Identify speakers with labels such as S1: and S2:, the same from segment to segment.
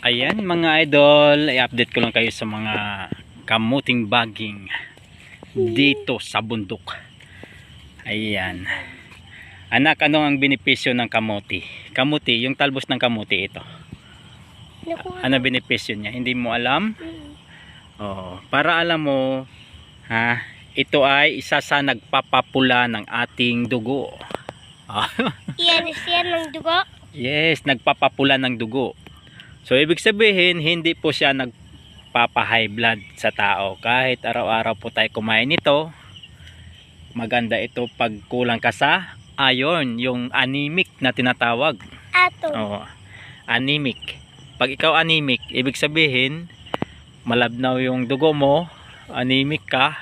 S1: Ayan mga idol, i-update ko lang kayo sa mga kamuting baging dito sa bundok. Ayan. Anak, ano ang benepisyo ng kamuti? Kamuti, yung talbos ng kamuti ito. Ano benepisyo niya? Hindi mo alam? Oo. Para alam mo, ha, ito ay isa sa nagpapapula ng ating dugo. Ah,
S2: Iyan siya ng dugo.
S1: yes, nagpapapula ng dugo. So, ibig sabihin, hindi po siya nagpapa-high blood sa tao. Kahit araw-araw po tayo kumain nito, maganda ito pag kulang ka sa iron, yung anemic na tinatawag.
S2: Ato.
S1: Oo. Anemic. Pag ikaw anemic, ibig sabihin, malabnaw yung dugo mo, anemic ka.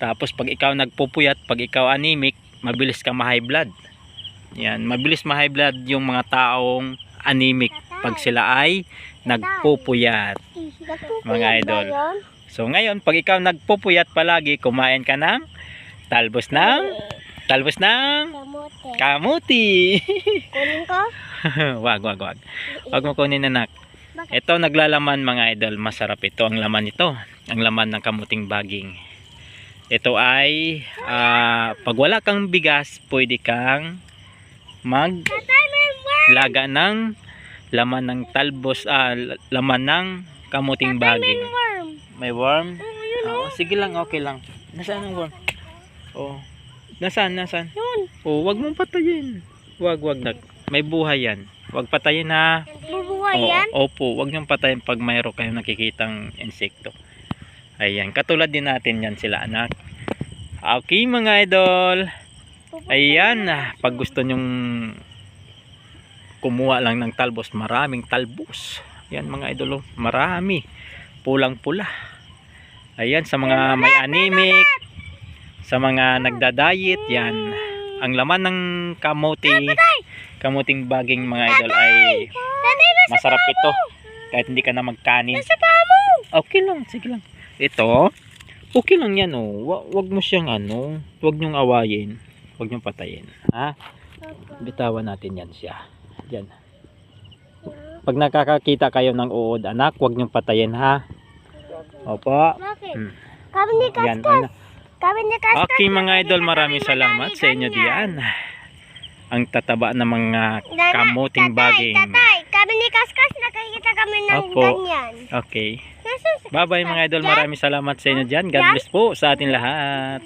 S1: Tapos pag ikaw nagpupuyat, pag ikaw anemic, mabilis ka ma-high blood. Yan, mabilis ma-high blood yung mga taong anemic pag sila ay nagpupuyat. Mga idol. So ngayon, pag ikaw nagpupuyat palagi, kumain ka ng talbos ng talbos ng
S2: Kamote.
S1: kamuti.
S2: Kunin ko?
S1: wag, wag, wag. Wag mo kunin anak. Ito naglalaman mga idol, masarap ito ang laman nito. Ang laman ng kamuting baging. Ito ay ah, pag wala kang bigas, pwede kang mag laga ng laman ng talbos, ah, laman ng kamuting
S2: Tatay, may worm.
S1: May worm?
S2: Oh, yun
S1: Oo, sige lang, okay lang. Nasaan ang worm? Oh. Nasaan, nasaan?
S2: Yun.
S1: Oh, wag mong patayin. Wag, wag na. May buhay yan. Wag patayin ha.
S2: Bubuhay
S1: Oo,
S2: yan?
S1: opo, wag niyong patayin pag mayroon kayong nakikitang insekto. Ayan, katulad din natin yan sila anak. Okay mga idol. Ayan, ah, pag gusto nyong kumuha lang ng talbos, maraming talbos. Yan mga idol, oh, marami. Pulang-pula. Ayan, sa mga may anemic, sa mga nagda-diet, yan. Ang laman ng kamuti, kamuting baging mga idol ay masarap ito. Kahit hindi ka na magkanin. Okay lang, sige lang. Ito, okay lang yan oh. Wa- Wag mo siyang ano, wag niyong awayin. Wag niyong patayin. Ha? Bitawan natin yan siya. Yan. Pag nakakakita kayo ng uod anak, wag niyong patayin ha. Opo.
S2: Bakit?
S1: Hmm.
S2: Kami ni. Kaskas. Kami ni Kaskas.
S1: Okay mga idol, maraming salamat sa inyo diyan. Ang tataba ng mga kamuting
S2: tatay,
S1: baging.
S2: Tatay, kami ni Kaskas, nakikita kami ng
S1: Opo.
S2: ganyan.
S1: Okay. Bye bye mga idol, maraming salamat sa inyo diyan. God bless po sa ating lahat.